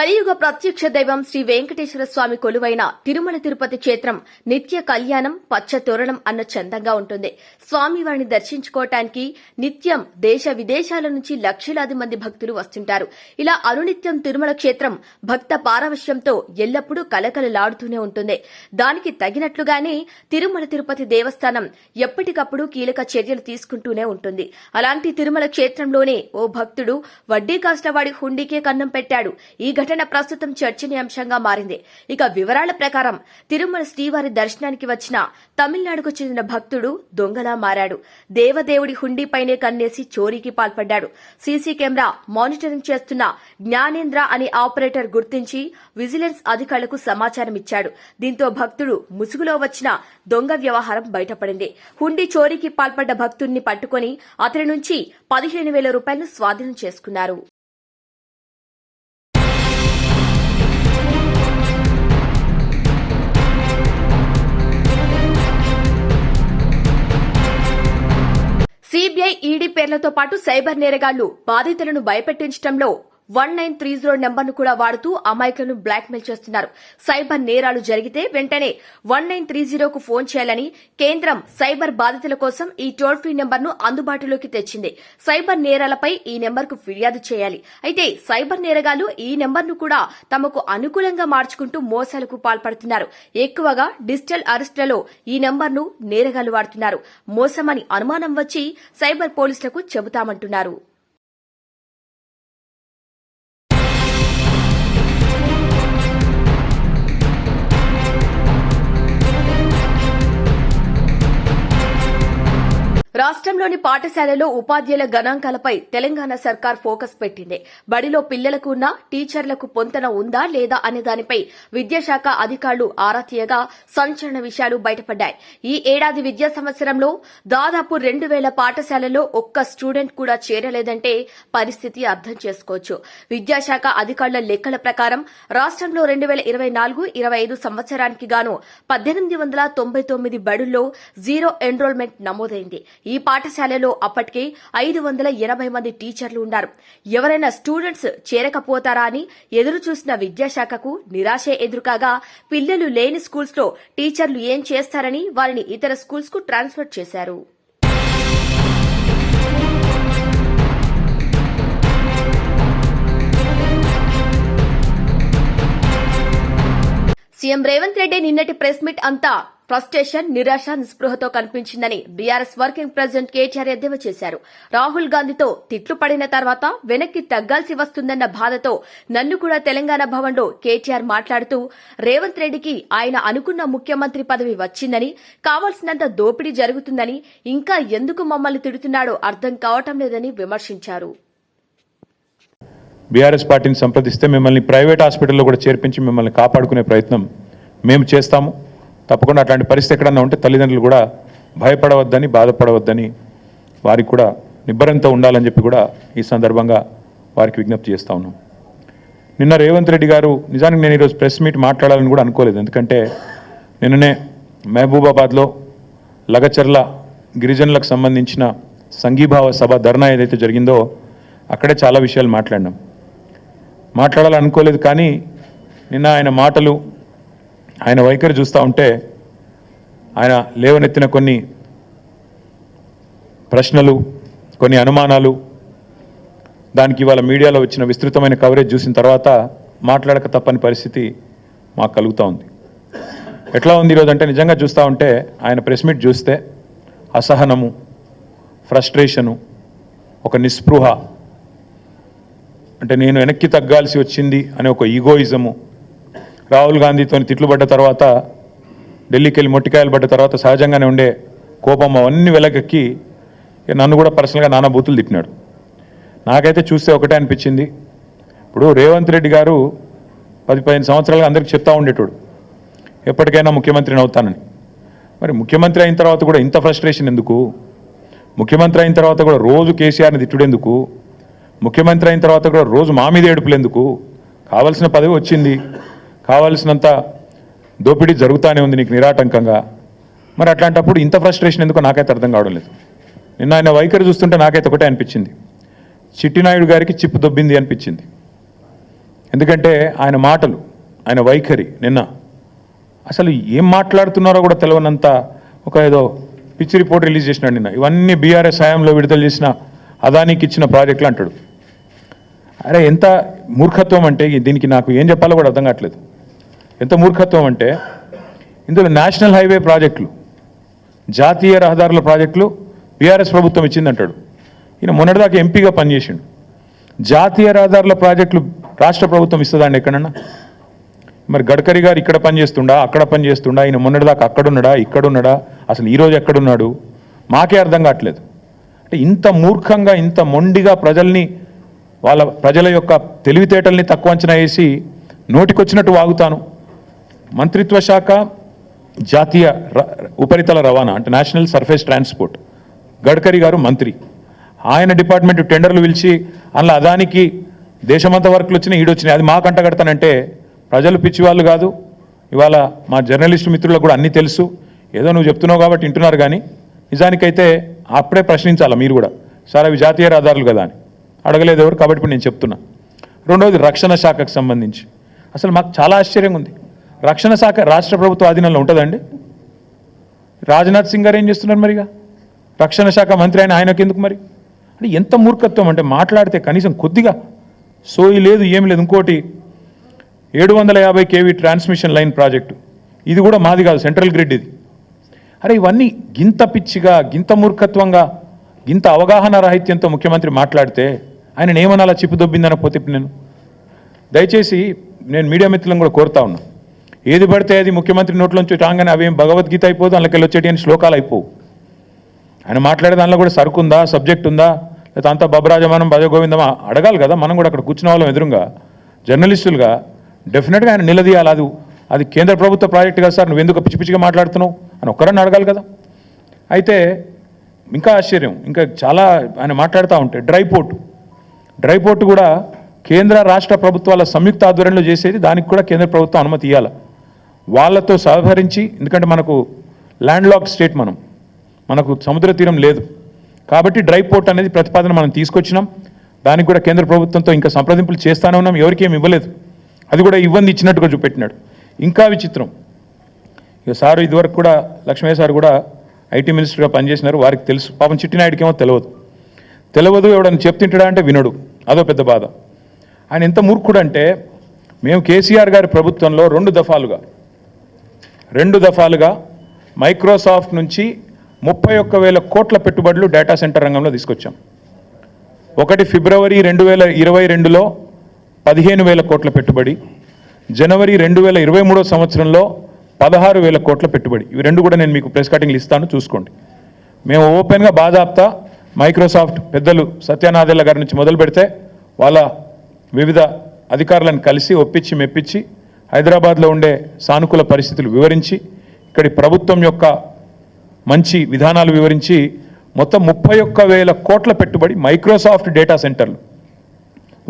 కలియుగ ప్రత్యక్ష దైవం శ్రీ వెంకటేశ్వర స్వామి కొలువైన తిరుమల తిరుపతి క్షేత్రం నిత్య కళ్యాణం పచ్చ తోరణం అన్న చందంగా ఉంటుంది. స్వామివారిని దర్శించుకోవటానికి నిత్యం దేశ విదేశాల నుంచి లక్షలాది మంది భక్తులు వస్తుంటారు. ఇలా అనునిత్యం తిరుమల క్షేత్రం భక్త పారవశ్యంతో ఎల్లప్పుడూ కలకలలాడుతూనే ఉంటుంది. దానికి తగినట్లుగానే తిరుమల తిరుపతి దేవస్థానం ఎప్పటికప్పుడు కీలక చర్యలు తీసుకుంటూనే ఉంటుంది. అలాంటి తిరుమల క్షేత్రంలోనే ఓ భక్తుడు వడ్డీ కాస్ట్ల వాడి హుండీకే కన్నం పెట్టాడు. ఈ ఘటన ప్రస్తుతం చర్చనీయాంశంగా మారింది. ఇక వివరాల ప్రకారం తిరుమల శ్రీవారి దర్శనానికి వచ్చిన తమిళనాడుకు చెందిన భక్తుడు దొంగలా మారాడు. దేవదేవుడి హుండీపైనే కన్నేసి చోరీకి పాల్పడ్డాడు. సీసీ కెమెరా మానిటరింగ్ చేస్తున్న జ్ఞానేంద్ర అనే ఆపరేటర్ గుర్తించి విజిలెన్స్ అధికారులకు సమాచారం ఇచ్చాడు. దీంతో భక్తుడు ముసుగులో వచ్చిన దొంగ వ్యవహారం బయటపడింది. హుండీ చోరీకి పాల్పడ్డ భక్తుడిని పట్టుకుని అతని నుంచి పదిహేను వేల రూపాయలను స్వాధీనం చేసుకున్నారు. సిబిఐ ఈడీ పేర్లతో పాటు సైబర్ నేరగాళ్ళు బాధితులను భయపెట్టించడంలో వన్ నైన్ త్రీ జీరో నెంబర్ను కూడా వాడుతూ అమాయకులను బ్లాక్మెయిల్ చేస్తున్నారు. సైబర్ నేరాలు జరిగితే వెంటనే వన్ నైన్ త్రీ జీరోకు ఫోన్ చేయాలని కేంద్రం సైబర్ బాధితుల కోసం ఈ టోల్ ఫ్రీ నెంబర్ను అందుబాటులోకి తెచ్చింది. సైబర్ నేరాలపై ఈ నెంబర్కు ఫిర్యాదు చేయాలి. అయితే సైబర్ నేరగాళ్ళు ఈ నెంబర్ను కూడా తమకు అనుకూలంగా మార్చుకుంటూ మోసాలకు పాల్పడుతున్నారు. ఎక్కువగా డిజిటల్ అరెస్టులలో ఈ నెంబర్ను నేరగాళ్ళు వాడుతున్నారు. మోసమని అనుమానం వచ్చి సైబర్ పోలీసులకు చెబుతామంటున్నారు. రాష్ట్రంలోని పాఠశాలలో ఉపాధ్యాయుల గణాంకాలపై తెలంగాణ సర్కార్ ఫోకస్ పెట్టింది. బడిలో పిల్లలకు ఉన్న టీచర్లకు పొంతన ఉందా లేదా అనే దానిపై విద్యాశాఖ అధికారులు ఆరా తీయగా సంచలన విషయాలు బయటపడ్డాయి. ఈ ఏడాది విద్యా సంవత్సరంలో దాదాపు రెండు వేల పాఠశాలలో ఒక్క స్టూడెంట్ కూడా చేరలేదంటే పరిస్థితి అర్థం చేసుకోవచ్చు. విద్యాశాఖ అధికారుల లెక్కల ప్రకారం రాష్ట్రంలో రెండు వేల ఇరవై నాలుగు ఇరవై ఐదు సంవత్సరానికి గాను పద్దెనిమిది వందల తొంభై తొమ్మిది బడుల్లో జీరో ఎన్రోల్మెంట్ నమోదైంది. ఈ పాఠశాలలో అప్పటికే ఐదు వందల ఎనభై మంది టీచర్లు ఉన్నారు. ఎవరైనా స్టూడెంట్స్ చేరకపోతారా అని ఎదురు చూసిన విద్యాశాఖకు నిరాశే ఎదురుకాగా పిల్లలు లేని స్కూల్స్లో టీచర్లు ఏం చేస్తారని వారిని ఇతర స్కూల్స్కు ట్రాన్స్ఫర్ చేశారు. సీఎం రేవంత్ రెడ్డి నిన్నటి ప్రెస్ మీట్ అంతా ఫ్రస్టేషన్ నిరాశ నిస్పృహతో కనిపించిందని బీఆర్ఎస్ వర్కింగ్ ప్రెసిడెంట్ కేటీఆర్ ఎద్దేవా చేశారు. రాహుల్ గాంధీతో తిట్లు పడిన తర్వాత వెనక్కి తగ్గాల్సి వస్తుందన్న బాధతో నన్ను కూడా తెలంగాణ భవన్లో కేటీఆర్ మాట్లాడుతూ రేవంత్ రెడ్డికి ఆయన అనుకున్న ముఖ్యమంత్రి పదవి వచ్చిందని కావాల్సినంత దోపిడీ జరుగుతుందని ఇంకా ఎందుకు మమ్మల్ని తిడుతున్నాడో అర్థం కావటం లేదని విమర్శించారు. బీఆర్ఎస్ పార్టీని సంప్రదిస్తే మిమ్మల్ని ప్రైవేట్ హాస్పిటల్లో కూడా చేర్పించి మిమ్మల్ని కాపాడుకునే ప్రయత్నం మేము చేస్తాము. తప్పకుండా అట్లాంటి పరిస్థితి ఎక్కడన్నా ఉంటే తల్లిదండ్రులు కూడా భయపడవద్దని బాధపడవద్దని వారికి కూడా నిబ్బరంతో ఉండాలని చెప్పి కూడా ఈ సందర్భంగా వారికి విజ్ఞప్తి చేస్తా ఉన్నాం. నిన్న రేవంత్ రెడ్డి గారు నిజానికి నేను ఈరోజు ప్రెస్ మీట్ మాట్లాడాలని కూడా అనుకోలేదు. ఎందుకంటే నిన్ననే మహబూబాబాద్లో లగచర్ల గిరిజనులకు సంబంధించిన సంఘీభావ సభ ధర్నా ఏదైతే జరిగిందో అక్కడే చాలా విషయాలు మాట్లాడినాం. మాట్లాడాలనుకోలేదు కానీ నిన్న ఆయన మాటలు ఆయన వైఖరి చూస్తూ ఉంటే ఆయన లేవనెత్తిన కొన్ని ప్రశ్నలు కొన్ని అనుమానాలు దానికి ఇవాళ మీడియాలో వచ్చిన విస్తృతమైన కవరేజ్ చూసిన తర్వాత మాట్లాడక తప్పని పరిస్థితి మాకు కలుగుతూ ఉంది. ఎట్లా ఉంది ఈరోజు అంటే నిజంగా చూస్తూ ఉంటే ఆయన ప్రెస్ మీట్ చూస్తే అసహనము ఫ్రస్ట్రేషను ఒక నిస్పృహ అంటే నేను వెనక్కి తగ్గాల్సి వచ్చింది అనే ఒక ఈగోయిజము రాహుల్ గాంధీతో తిట్లు పడ్డ తర్వాత ఢిల్లీకి వెళ్ళి మొట్టికాయలు పడ్డ తర్వాత సహజంగానే ఉండే కోపం అవన్నీ వెలకెక్కి ఇక నన్ను కూడా పర్సనల్గా నానా బూతులు తిట్టినాడు. నాకైతే చూస్తే ఒకటే అనిపించింది. ఇప్పుడు రేవంత్ రెడ్డి గారు పది పదిహేను సంవత్సరాలుగా అందరికి చెప్తా ఉండేటోడు. ఎప్పటికైనా ముఖ్యమంత్రిని అవుతానని. మరి ముఖ్యమంత్రి అయిన తర్వాత కూడా ఇంత ఫ్రస్ట్రేషన్ ఎందుకు? ముఖ్యమంత్రి అయిన తర్వాత కూడా రోజు కేసీఆర్ని తిట్టుడెందుకు? ముఖ్యమంత్రి అయిన తర్వాత కూడా రోజు మా మీద ఏడుపులు ఎందుకు కావలసిన పదవి వచ్చింది. కావాల్సినంత దోపిడీ జరుగుతూనే ఉంది నీకు నిరాటంకంగా. మరి అట్లాంటప్పుడు ఇంత ఫ్రస్ట్రేషన్ ఎందుకో నాకైతే అర్థం కావడం లేదు. నిన్న ఆయన వైఖరి చూస్తుంటే నాకైతే ఒకటే అనిపించింది. చిట్టినాయుడు గారికి చిప్పు దొబ్బింది అనిపించింది. ఎందుకంటే ఆయన మాటలు ఆయన వైఖరి నిన్న అసలు ఏం మాట్లాడుతున్నారో కూడా తెలియనంత ఒక ఏదో పిచ్చి రిపోర్ట్ రిలీజ్ చేసినాడు నిన్న. ఇవన్నీ బీఆర్ఎస్ హయాంలో విడుదల చేసిన అదానికి ఇచ్చిన ప్రాజెక్టులు అంటాడు. అరే ఎంత మూర్ఖత్వం అంటే దీనికి నాకు ఏం చెప్పాలో కూడా అర్థం కావట్లేదు. ఎంత మూర్ఖత్వం అంటే ఇందులో నేషనల్ హైవే ప్రాజెక్టులు జాతీయ రహదారుల ప్రాజెక్టులు బీఆర్ఎస్ ప్రభుత్వం ఇచ్చిందంటాడు. ఈయన మొన్నటిదాకా ఎంపీగా పనిచేసిండు. జాతీయ రహదారుల ప్రాజెక్టులు రాష్ట్ర ప్రభుత్వం ఇస్తుందండి ఎక్కడన్నా? మరి గడ్కరీ గారు ఇక్కడ పని చేస్తుండా అక్కడ పని ఈయన ఆయన మొన్నటిదాకా అక్కడున్నాడా ఇక్కడున్నాడా అసలు ఈరోజు ఎక్కడున్నాడు? మాకే అర్థం కావట్లేదు. అంటే ఇంత మూర్ఖంగా ఇంత మొండిగా ప్రజల్ని వాళ్ళ ప్రజల యొక్క తెలివితేటల్ని తక్కువ అంచనా వేసి నోటికొచ్చినట్టు వాగుతాను. మంత్రిత్వ శాఖ జాతీయ ర- ఉపరితల రవాణా అంటే నేషనల్ సర్ఫేస్ ట్రాన్స్పోర్ట్. గడ్కరీ గారు మంత్రి. ఆయన డిపార్ట్మెంట్ టెండర్లు పిలిచి అందులో అదానికి దేశమంతా వర్కులు వచ్చినాయి ఈడొచ్చినాయి అది మాకంట కడతానంటే ప్రజలు పిచ్చివాళ్ళు కాదు. ఇవాళ మా జర్నలిస్ట్ మిత్రులకు కూడా అన్నీ తెలుసు. ఏదో నువ్వు చెప్తున్నావు కాబట్టి వింటున్నారు కానీ నిజానికైతే అప్పుడే ప్రశ్నించాలా మీరు కూడా. సార్ అవి జాతీయ రహదారులు కదా అని. అడగలేదు ఎవరు కాబట్టి నేను చెప్తున్నా. రెండవది రక్షణ శాఖకు సంబంధించి. అసలు మాకు చాలా ఆశ్చర్యంగా ఉంది. రక్షణ శాఖ రాష్ట్ర ప్రభుత్వ ఆధీనంలో ఉంటుందండి? రాజ్నాథ్ సింగ్ గారు ఏం చేస్తున్నారు మరిగా? రక్షణ శాఖ మంత్రి ఆయన ఆయనకు ఎందుకు మరి? అంటే ఎంత మూర్ఖత్వం అంటే మాట్లాడితే కనీసం కొద్దిగా సోయి లేదు ఏమి లేదు. ఇంకోటి ఏడు వందల యాభై కేవీ ట్రాన్స్మిషన్ లైన్ ప్రాజెక్టు. ఇది కూడా మాది కాదు సెంట్రల్ గ్రిడ్ ఇది. అరే ఇవన్నీ గింత పిచ్చిగా గింత మూర్ఖత్వంగా గింత అవగాహన రాహిత్యంతో ముఖ్యమంత్రి మాట్లాడితే ఆయన ఏమనాలా చిప్పు దొబ్బిందనకపోతే నేను? దయచేసి నేను మీడియా మిత్రులను కూడా కోరుతా ఉన్నా. ఏది పడితే అది ముఖ్యమంత్రి నోట్లోంచి రాగానే అవేం భగవద్గీత అయిపోదు అందులోకి వచ్చేటి అని శ్లోకాలు అయిపోవు. ఆయన మాట్లాడే దానిలో కూడా సరుకు ఉందా సబ్జెక్ట్ ఉందా లేదా అంతా బబరాజమానం భజగోవిందమా? అడగాలి కదా మనం కూడా అక్కడ కూర్చున్న వాళ్ళం ఎదురుగా. జర్నలిస్టులుగా డెఫినెట్గా ఆయన నిలదీయాలి అది అది కేంద్ర ప్రభుత్వ ప్రాజెక్ట్ కదా సార్ నువ్వు ఎందుకు పిచ్చి పిచ్చిగా మాట్లాడుతున్నావు? అని ఒక్కరన్నా అడగాలి కదా. అయితే ఇంకా ఆశ్చర్యం ఇంకా చాలా ఆయన మాట్లాడుతూ ఉంటే డ్రై పోర్ట్. డ్రై పోర్ట్ కూడా కేంద్ర రాష్ట్ర ప్రభుత్వాల సంయుక్త ఆధ్వర్యంలో చేసేది దానికి కూడా కేంద్ర ప్రభుత్వం అనుమతి ఇవ్వాలి వాళ్ళతో సహకరించి ఎందుకంటే మనకు ల్యాండ్ లాక్ స్టేట్ మనం. మనకు సముద్ర తీరం లేదు. కాబట్టి డ్రై పోర్ట్ అనేది ప్రతిపాదన మనం తీసుకొచ్చినాం. దానికి కూడా కేంద్ర ప్రభుత్వంతో ఇంకా సంప్రదింపులు చేస్తానే ఉన్నాం. ఎవరికి ఏమి ఇవ్వలేదు. అది కూడా ఇవ్వంది ఇచ్చినట్టుగా చూపెట్టినాడు. ఇంకా విచిత్రం. ఇక సారు ఇదివరకు కూడా లక్ష్మయ్య సార్ కూడా ఐటీ మినిస్టర్గా పనిచేసినారు. వారికి తెలుసు. పాపం చిట్టినాయుడికి ఏమో తెలియదు తెలియదు ఎవడని చెప్తుంటాడా అంటే వినడు. అదో పెద్ద బాధ. ఆయన ఎంత మూర్ఖుడు అంటే మేము కేసీఆర్ గారి ప్రభుత్వంలో రెండు దఫాలుగా రెండు దఫాలుగా మైక్రోసాఫ్ట్ నుంచి ముప్పై ఒక్క వేల కోట్ల పెట్టుబడులు డేటా సెంటర్ రంగంలో తీసుకొచ్చాం. ఒకటి ఫిబ్రవరి రెండు వేల ఇరవై రెండులో పదిహేను వేల కోట్ల పెట్టుబడి జనవరి రెండు వేల ఇరవై మూడో సంవత్సరంలో పదహారు వేల కోట్ల పెట్టుబడి. ఇవి రెండు కూడా నేను మీకు ప్రెస్ కటింగ్లు ఇస్తాను చూసుకోండి. మేము ఓపెన్గా బాజాప్తా మైక్రోసాఫ్ట్ పెద్దలు సత్యనాథెల్ల గారి నుంచి మొదలు పెడితే వాళ్ళ వివిధ అధికారులను కలిసి ఒప్పించి మెప్పించి హైదరాబాద్లో ఉండే సానుకూల పరిస్థితులు వివరించి ఇక్కడి ప్రభుత్వం యొక్క మంచి విధానాలు వివరించి మొత్తం ముప్పై ఒక్క వేల కోట్ల పెట్టుబడి మైక్రోసాఫ్ట్ డేటా సెంటర్లు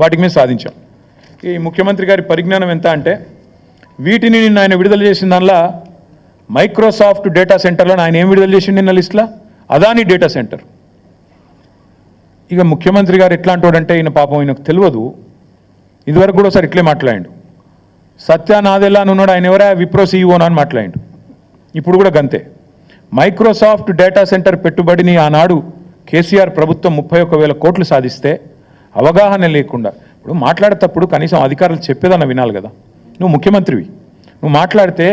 వాటికి మేము సాధించాం. ఈ ముఖ్యమంత్రి గారి పరిజ్ఞానం ఎంత అంటే వీటిని నిన్న ఆయన విడుదల చేసిన దానిలో మైక్రోసాఫ్ట్ డేటా సెంటర్లో ఆయన ఏం విడుదల చేసిండు నిన్న లిస్ట్లో? Adani data center. ఇక ముఖ్యమంత్రి గారు ఎట్లాంటి వాడంటే ఈయన పాపం ఈయనకు తెలియదు. ఇదివరకు కూడా ఒకసారి ఇట్లే మాట్లాడిండు. సత్యానాదెల్లా అని ఉన్నాడు. ఆయన ఎవరా? విప్రో సీఈఓనా అని మాట్లాడు ఇప్పుడు కూడా గంతే. మైక్రోసాఫ్ట్ డేటా సెంటర్ పెట్టుబడిని ఆనాడు కేసీఆర్ ప్రభుత్వం ముప్పై ఒక్క వేల కోట్లు సాధిస్తే అవగాహన లేకుండా ఇప్పుడు మాట్లాడేటప్పుడు కనీసం అధికారులు చెప్పేదన్న వినాలి కదా. నువ్వు ముఖ్యమంత్రివి. నువ్వు మాట్లాడితే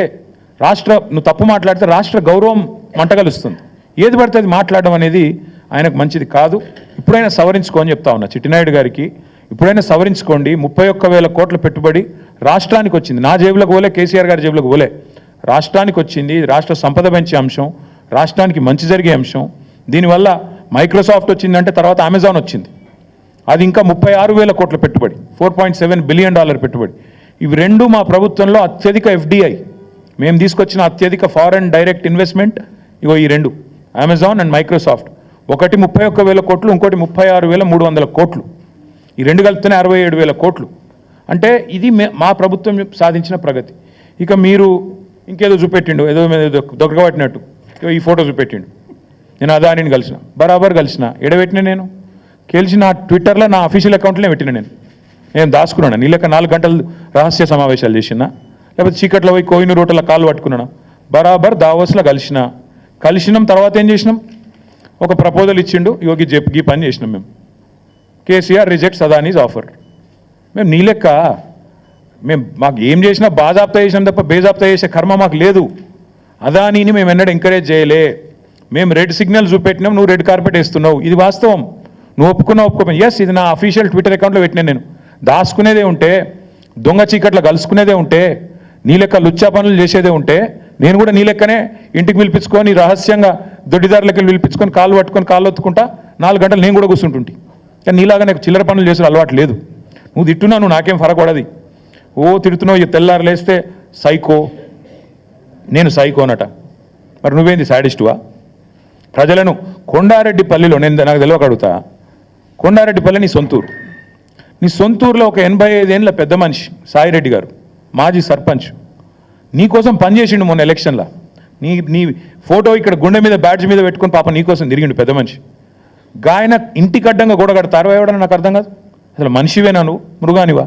రాష్ట్ర నువ్వు తప్పు మాట్లాడితే రాష్ట్ర గౌరవం మంటగలుస్తుంది ఏది పడితే అది మాట్లాడడం అనేది ఆయనకు మంచిది కాదు. ఇప్పుడైనా సవరించుకో అని చెప్తా ఉన్నా. చిట్టినాయుడు గారికి ఇప్పుడైనా సవరించుకోండి. ముప్పై ఒక్క వేల కోట్ల పెట్టుబడి రాష్ట్రానికి వచ్చింది. నా జేబులకు పోలే కేసీఆర్ గారి జేబులకు పోలే. రాష్ట్రానికి వచ్చింది రాష్ట్ర సంపద పెంచే అంశం రాష్ట్రానికి మంచి జరిగే అంశం. దీనివల్ల మైక్రోసాఫ్ట్ వచ్చిందంటే తర్వాత అమెజాన్ వచ్చింది. అది ఇంకా ముప్పై ఆరు వేల కోట్ల పెట్టుబడి four point seven billion dollar పెట్టుబడి. ఇవి రెండు మా ప్రభుత్వంలో అత్యధిక ఎఫ్డిఐ. మేము తీసుకొచ్చిన అత్యధిక ఫారెన్ డైరెక్ట్ ఇన్వెస్ట్మెంట్ ఇగో ఈ రెండు అమెజాన్ అండ్ మైక్రోసాఫ్ట్. ఒకటి ముప్పై ఒక్క వేల కోట్లు ఇంకోటి ముప్పై ఆరు వేల మూడు వందల కోట్లు. ఈ రెండు కలిపితేనే అరవై ఏడు వేల కోట్లు. అంటే ఇది మే- మా ప్రభుత్వం సాధించిన ప్రగతి. ఇక మీరు ఇంకేదో చూపెట్టిండు ఏదో దొరకబట్టినట్టు. ఈ ఫోటో చూపెట్టిండు. నేను అదానిని కలిసిన బరాబర్ కలిసిన. ఎడబెట్టిన నేను. గెలిచి నా ట్విట్టర్లో నా అఫీషియల్ అకౌంట్లోనే పెట్టిన నేను. నేను దాచుకున్నాను? నీళ్ళక నాలుగు గంటలు రహస్య సమావేశాలు చేసినా? లేకపోతే చీకట్లో పోయి కోయిన రోటల కాలు పట్టుకున్నాను? బరాబర్ దావోస్లో కలిసిన. కలిసినాం తర్వాత ఏం చేసినాం? ఒక ప్రపోజల్ ఇచ్చిండు. యోగి జెప్ గీ పని చేసినాం మేము. KCR rejects Adani's offer. మేము నీ లెక్క. మేము మాకు ఏం చేసినా బాజాప్తా చేసినాం తప్ప బేజాప్తా చేసే కర్మ మాకు లేదు. అదానీని మేము ఎన్నడూ ఎంకరేజ్ చేయలే. మేము రెడ్ సిగ్నల్ చూపెట్టినాం నువ్వు రెడ్ కార్పెట్ వేస్తున్నావు. ఇది వాస్తవం. నువ్వు ఒప్పుకున్నావు ఒప్పుకోమని ఎస్ ఇది నా అఫీషియల్ ట్విట్టర్ అకౌంట్లో పెట్టినా నేను. దాచుకునేదే ఉంటే దొంగ చీకట్లో కలుసుకునేదే ఉంటే నీ లెక్క లుచ్చా పనులు చేసేదే ఉంటే నేను కూడా నీ లెక్కనే ఇంటికి పిలిపించుకొని రహస్యంగా దొడ్డిదారులకి పిలిపించుకొని కాళ్ళు పట్టుకొని కాళ్ళు ఒత్తుకుంటా నాలుగు గంటలు నేను కూడా కూర్చుంటుంటి. కానీ నీలాగా నాకు చిల్లర పనులు చేసిన అలవాటు లేదు. నువ్వు తిట్టున్నా నువ్వు నాకేం ఫరక ఓ తిడుతున్నావు ఈ తెల్లారు లేస్తే సైకో. నేను సైకో అనట మరి నువ్వేంది సాడిస్టువా? ప్రజలను కొండారెడ్డి పల్లిలో నేను నాకు తెలియక అడుగుతా. కొండారెడ్డిపల్లి నీ సొంతూరు. నీ సొంతూరులో ఒక ఎనభై ఐదేళ్ళ పెద్ద మనిషి సాయిరెడ్డి గారు మాజీ సర్పంచ్. నీకోసం పనిచేసిండు మొన్న ఎలక్షన్లో. నీ నీ ఫోటో ఇక్కడ గుండె మీద బ్యాడ్జ్ మీద పెట్టుకుని పాప నీకోసం తిరిగిండు పెద్ద మనిషి. గాయన ఇంటికి అడ్డంగా గోడ కడతారు నాకు అర్థం కాదు. అసలు మనిషివేనా నువ్వు? మృగానివా?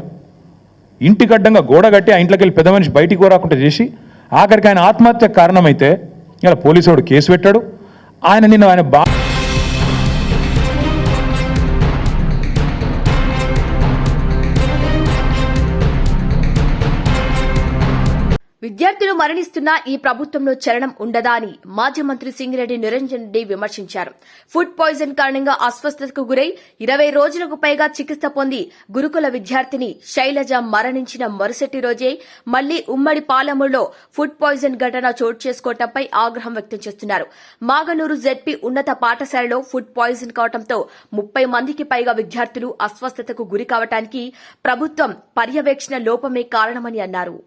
ఇంటికి అడ్డంగా గోడ కట్టి ఆ ఇంట్లోకి వెళ్ళి పెద్ద మనిషి బయటికి రాకుండా చేసి ఆఖరికి ఆయన ఆత్మహత్య కారణమైతే ఇలా పోలీసు వాడు కేసు పెట్టాడు. ఆయన నిన్న ఆయన బా విద్యార్థులు మరణిస్తున్నా ఈ ప్రభుత్వంలో చలనం ఉండదా అని మాజీ మంత్రి సింగిరెడ్డి నిరంజన్ రెడ్డి విమర్శించారు. ఫుడ్ పాయిజన్ కారణంగా అస్వస్థతకు గురై ఇరవై రోజులకు పైగా చికిత్స పొంది గురుకుల విద్యార్థిని శైలజ మరణించిన మరుసటి రోజే మళ్ళీ ఉమ్మడి పాలమూరులో ఫుడ్ పాయిజన్ ఘటన చోటు చేసుకోవడంపై ఆగ్రహం వ్యక్తం చేస్తున్నారు. మాగనూరు జెడ్పీ ఉన్నత పాఠశాలలో ఫుడ్ పాయిజన్ కావడంతో ముప్పై మందికి పైగా విద్యార్థులు అస్వస్థతకు గురి కావటానికి ప్రభుత్వం పర్యవేక్షణ లోపమే కారణమని అన్నారు.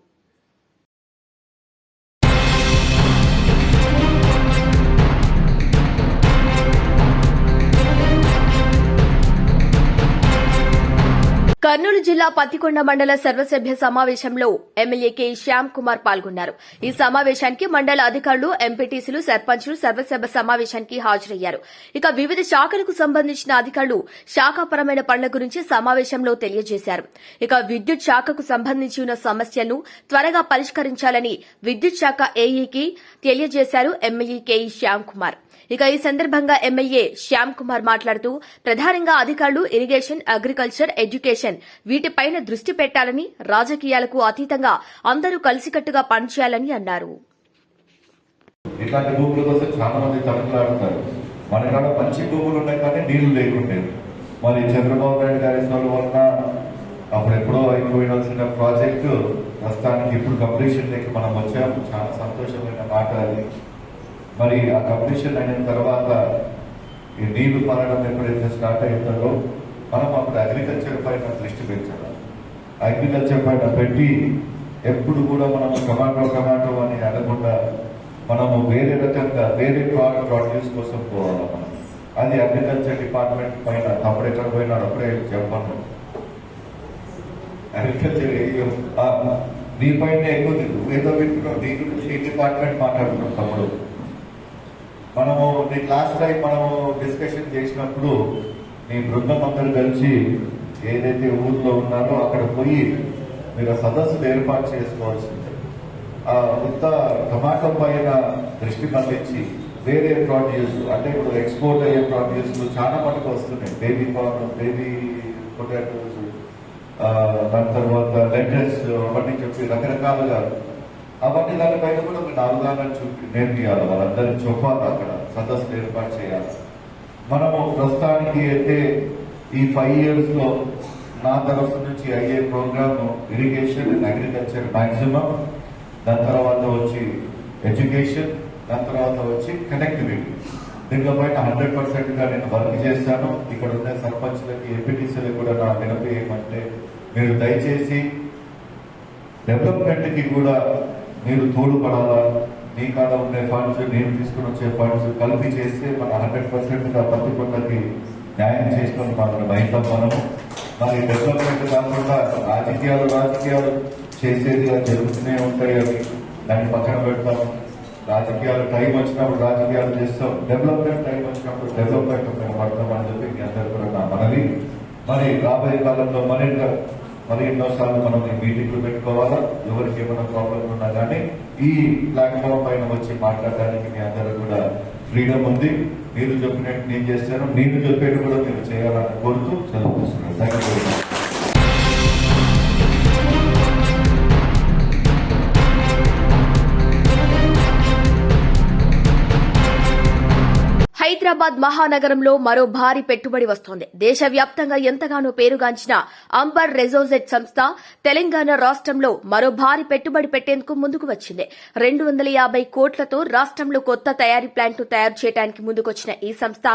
కర్నూలు జిల్లా పత్తికొండ మండల సర్వసభ్య సమావేశంలో ఎమ్మెల్యే కె శ్యామ్ కుమార్ పాల్గొన్నారు. ఈ సమావేశానికి మండల అధికారులు ఎంపీటీసీలు సర్పంచ్లు సర్వసభ్య సమావేశానికి హాజరయ్యారు. ఇక వివిధ శాఖలకు సంబంధించిన అధికారులు శాఖాపరమైన పనుల గురించి సమావేశంలో తెలియజేశారు. ఇక విద్యుత్ శాఖకు సంబంధించి ఉన్న సమస్యలను త్వరగా పరిష్కరించాలని విద్యుత్ శాఖ ఏఈకి తెలియజేశారు ఎమ్మెల్యే కె శ్యామ్ కుమార్. ఇక ఈ సందర్భంగా ఎమ్మెల్యే శ్యామ్ కుమార్ మాట్లాడుతూ ప్రధానంగా అధికారులు ఇరిగేషన్ అగ్రికల్చర్ ఎడ్యుకేషన్ వీటిపైన దృష్టి పెట్టాలని రాజకీయాలకు అతీతంగా అందరూ కలిసికట్టుగా పనిచేయాలని అన్నారు. ఇట్లాంటి భూముల కోసం చాలా మంది తమిళనాడుతారు మన కాడ మంచి భూములు ఉన్నాయి కానీ నీళ్ళు లేకుండేది మరి చంద్రబాబు నాయుడు గారి సోలు వలన అప్పుడు ఎప్పుడో అయిపోయాల్సిన ప్రాజెక్టు ప్రస్తుతానికి ఇప్పుడు కంప్లీషన్ లేక మనం వచ్చాము. చాలా సంతోషమైన మాట అది. మరి ఆ కంప్లీషన్ అయిన తర్వాత ఈ నీళ్ళు పారడం ఎప్పుడైతే స్టార్ట్ అవుతుందో మనం అప్పుడు అగ్రికల్చర్ పైన దృష్టి పెంచాలి. అగ్రికల్చర్ పైన పెట్టి ఎప్పుడు కూడా మనం టమాటో టమాటో అని అడగకుండా మనము వేరే రకంగా వేరే ప్రోడక్ట్ ప్రొడ్యూస్ కోసం పోవాలి మనం. అది అగ్రికల్చర్ డిపార్ట్మెంట్ పైన అప్పుడు ఎక్కడ పోయినాడు అప్పుడే చెప్పను అగ్రికల్చర్ నీ పైన ఎక్కువ ఏదో వింటున్నావు. దీని గురించి డిపార్ట్మెంట్ మాట్లాడుతున్నాం తమ్ముడు. మనము నీ క్లాస్ టైం మనము డిస్కషన్ చేసినప్పుడు మీ బృందం అందరూ కలిసి ఏదైతే ఊర్లో ఉన్నారో అక్కడ పోయి మీరు సదస్సులు ఏర్పాటు చేసుకోవాల్సింది. ఆ కొత్త టమాటో పైన దృష్టి మళ్ళించి వేరే ప్రొడ్యూస్ అంటే ఇప్పుడు ఎక్స్పోర్ట్ అయ్యే ప్రొడ్యూస్ చాలా మటుకు వస్తున్నాయి. బేబీ కార్న్ బేబీ పొటాటోస్ దాని తర్వాత లెటర్స్ అవన్నీ చెప్పి రకరకాలుగా అవన్నీ దానిపైన కూడా మీరు అవగాహన చూపి నేర్పియాలి వాళ్ళందరినీ చెప్పాలి అక్కడ. సదస్సులు ఏర్పాటు చేయాలి. మనము ప్రస్తుతానికి అయితే ఈ ఫైవ్ ఇయర్స్లో నా తరఫు నుంచి అయ్యే program irrigation and agriculture maximum దాని తర్వాత వచ్చి ఎడ్యుకేషన్ దాని తర్వాత వచ్చి కనెక్టివిటీ దీంట్లో పైన హండ్రెడ్ పర్సెంట్గా నేను వర్క్ చేస్తాను. ఇక్కడ ఉన్న సర్పంచ్లకి ఎంపీటీసీలకు కూడా నా వినపి ఏమంటే మీరు దయచేసి డెవలప్మెంట్కి కూడా మీరు తోడుపడాలా? మీ కాడ ఉండే ఫండ్స్ నేను తీసుకుని వచ్చే ఫండ్స్ కలిపి చేస్తే మన హండ్రెడ్ పర్సెంట్ ప్రతి ఒక్కరికి న్యాయం చేసుకొని మాత్రం బయటం మనము మరి డెవలప్మెంట్ కాకుండా రాజకీయాలు రాజకీయాలు చేసేదిగా జరుగుతూనే ఉంటాయి అవి. దాన్ని పక్కన పెడతాం. రాజకీయాలు టైం వచ్చినప్పుడు రాజకీయాలు చేస్తాం. డెవలప్మెంట్ టైం వచ్చినప్పుడు డెవలప్మెంట్ పైన పడతాం అని చెప్పి మీ అందరు కూడా నా మనవి. మరి రాబోయే కాలంలో మరింత మరి ఎన్నోసార్లు మనం ఈ మీటింగ్లు పెట్టుకోవాలా? ఎవరికి ఏమైనా ప్రాబ్లం ఉన్నా కానీ ఈ ప్లాట్ఫామ్ పైన వచ్చి మాట్లాడడానికి మీ అందరూ కూడా ఫ్రీడమ్ ఉంది. మీరు చెప్పినట్టు నేను చేస్తాను. నేను చెప్పేది కూడా మీరు చేయాలని కోరుతూ సెలవు తీసుకున్నాను థ్యాంక్ యూ హైదరాబాద్ మహానగరంలో మరో భారీ పెట్టుబడి వస్తోంది. దేశవ్యాప్తంగా ఎంతగానో పేరుగాంచిన అంబర్ రెజోజెట్ సంస్థ తెలంగాణ రాష్ట్రంలో మరో భారీ పెట్టుబడి పెట్టేందుకు ముందుకు వచ్చింది. రెండు వందల యాభై కోట్లతో రాష్ట్రంలో కొత్త తయారీ ప్లాంట్ను తయారు చేయడానికి ముందుకొచ్చిన ఈ సంస్థ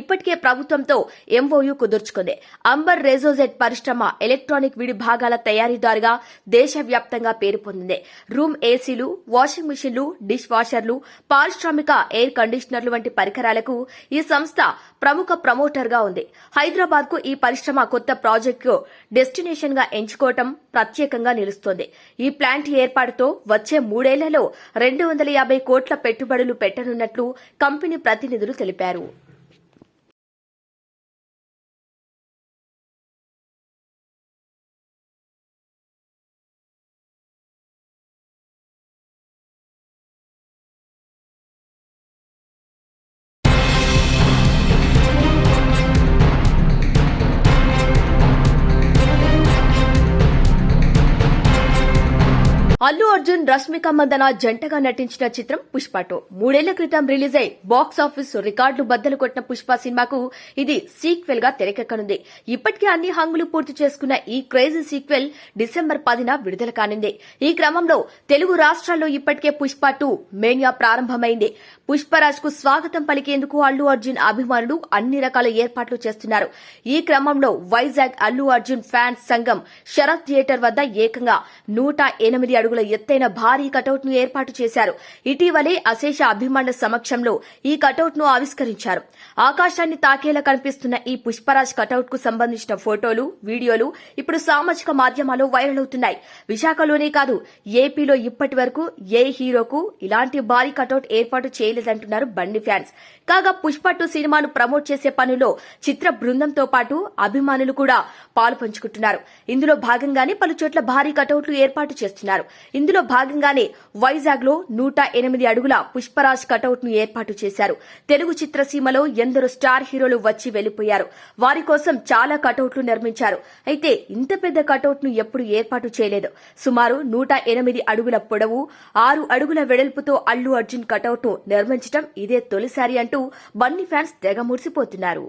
ఇప్పటికే ప్రభుత్వంతో ఎంఓయూ కుదుర్చుకుంది. అంబర్ రెజోజెట్ పరిశ్రమ ఎలక్ట్రానిక్ విడి భాగాల తయారీదారుగా దేశవ్యాప్తంగా పేరు పొందింది. రూమ్ ఏసీలు వాషింగ్ మిషన్లు డిష్ వాషర్లు పారిశ్రామిక ఎయిర్ కండిషనర్లు వంటి పరికరాలకు ఈ సంస్థ ప్రముఖ ప్రమోటర్గా ఉంది. హైదరాబాద్కు ఈ పరిశ్రమ కొత్త ప్రాజెక్టు డెస్టినేషన్గా ఎంచుకోవటం ప్రత్యేకంగా నిలుస్తోంది. ఈ ప్లాంట్ ఏర్పాటుతో వచ్చే మూడేళ్ళలో రెండు వందల యాభై కోట్ల పెట్టుబడులు పెట్టనున్నట్లు కంపెనీ ప్రతినిధులు తెలిపారు. అర్జున్ రష్మిక మందన జంటగా నటించిన చిత్రం పుష్ప టూ. మూడేళ్ళ క్రితం రిలీజ్ అయి బాక్స్ ఆఫీస్ రికార్డులు బద్దలు కొట్టిన పుష్ప సినిమాకు ఇది సీక్వెల్గా తెరకెక్కనుంది. ఇప్పటికే అన్ని హంగులు పూర్తి చేసుకున్న ఈ క్రేజీ సీక్వెల్ డిసెంబర్ పదిన విడుదల కానుంది. ఈ క్రమంలో తెలుగు రాష్ట్రాల్లో ఇప్పటికే పుష్ప టూ మేనియా ప్రారంభమైంది. పుష్పరాజ్కు స్వాగతం పలికేందుకు అల్లు అర్జున్ అభిమానులు అన్ని రకాల ఏర్పాట్లు చేస్తున్నారు. ఈ క్రమంలో వైజాగ్ అల్లు అర్జున్ ఫ్యాన్స్ సంఘం శరత్ థియేటర్ వద్ద ఏకంగా నూట ఎనిమిది అడుగుల ఎత్తైన భారీ కటౌట్ను ఏర్పాటు చేశారు. ఇటీవలే అశేష అభిమానుల సమక్షంలో ఈ కటౌట్ను ఆవిష్కరించారు. ఆకాశాన్ని తాకేలా కనిపిస్తున్న ఈ పుష్పరాజ్ కటౌట్కు సంబంధించిన ఫోటోలు వీడియోలు ఇప్పుడు సామాజిక మాధ్యమాల్లో వైరల్ అవుతున్నాయి. విశాఖలోనే కాదు ఏపీలో ఇప్పటి వరకు ఏ హీరోకు ఇలాంటి భారీ కటౌట్ ఏర్పాటు చేయలేదంటున్నారు బండి ఫ్యాన్స్. కాగా పుష్ప టూ సినిమాను ప్రమోట్ చేసే పనిలో చిత్ర బృందంతో పాటు అభిమానులు కూడా పాలు పంచుకుంటున్నారు. ఇందులో భాగంగానే పలు చోట్ల భారీ కటౌట్లు ఏర్పాటు చేస్తున్నారు. ఇందులో భాగంగానే వైజాగ్లో నూట ఎనిమిది అడుగుల పుష్పరాజ్ కటౌట్ను ఏర్పాటు చేశారు. తెలుగు చిత్రసీమలో ఎందరో స్టార్ హీరోలు వచ్చి వెళ్ళిపోయారు. వారి కోసం చాలా కటౌట్లు నిర్మించారు. అయితే ఇంత పెద్ద కటౌట్ను ఎప్పుడు ఏర్పాటు చేయలేదు. సుమారు నూట ఎనిమిది అడుగుల పొడవు ఆరు అడుగుల వెడల్పుతో అల్లు అర్జున్ కటౌట్ను నిర్మించడం ఇదే తొలిసారి అంటూ బన్నీ ఫ్యాన్స్ తెగ మురిసిపోతున్నారు.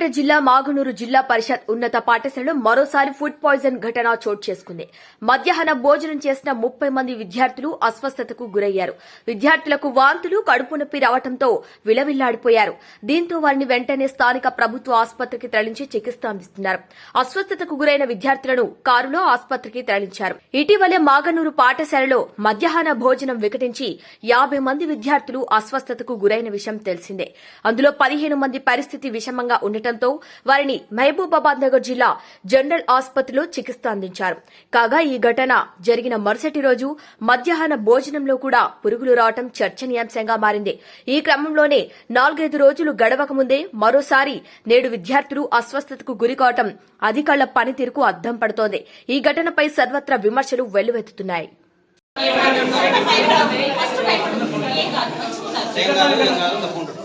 సిద్దిపేట జిల్లా మాగునూరు జిల్లా పరిషత్ ఉన్నత పాఠశాలలో మరోసారి ఫుడ్ పాయిజన్ ఘటన చోటు చేసుకుంది. మధ్యాహ్న భోజనం చేసిన ముప్పై మంది విద్యార్థులు అస్వస్థతకు గురయ్యారు. విద్యార్థులకు వాంతులు కడుపు నొప్పి రావడంతో విలవిల్లాడిపోయారు. దీంతో వారిని వెంటనే స్థానిక ప్రభుత్వ ఆసుపత్రికి తరలించి చికిత్స అందిస్తున్నారు. అస్వస్థతకు గురైన విద్యార్థులను కారులో ఆసుపత్రికి తరలించారు. ఇటీవలే మాగనూరు పాఠశాలలో మధ్యాహ్న భోజనం వికటించి యాభై మంది విద్యార్థులు అస్వస్థతకు గురైన విషయం తెలిసిందే. అందులో పదిహేను మంది పరిస్థితి విషమంగా ఉండటం ఉండటంతో వారిని మహబూబాబాద్ నగర్ జిల్లా జనరల్ ఆసుపత్రిలో చికిత్స అందించారు. కాగా ఈ ఘటన జరిగిన మరుసటి రోజు మధ్యాహ్న భోజనంలో కూడా పురుగులు రావటం చర్చనీయాంశంగా మారింది. ఈ క్రమంలోనే నాలుగైదు రోజులు గడవక ముందే మరోసారి నేడు విద్యార్థులు అస్వస్థతకు గురికావటం అధికారుల పనితీరుకు అద్దం పడుతోంది. ఈ ఘటనపై సర్వత్రా విమర్శలు వెల్లువెత్తుతున్నాయి. ఏం కాదు ఏం కాదు తప్పుకుంటాడు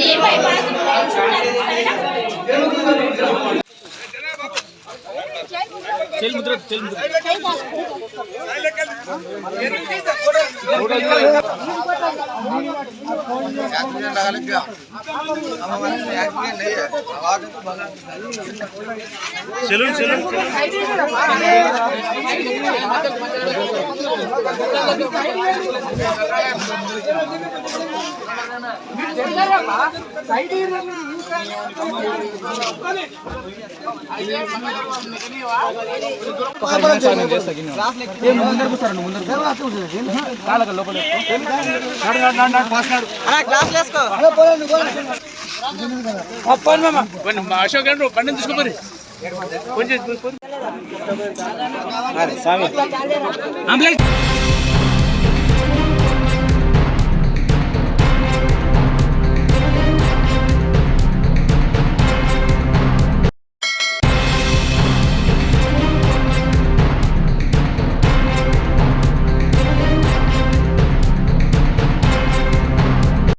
ఏం భయపడకుండా చెల్ ముద్ర చెల్ Mudra. Salon salon side side Ashok garu బండి తీసుకోమరి కొంచెం స్వామి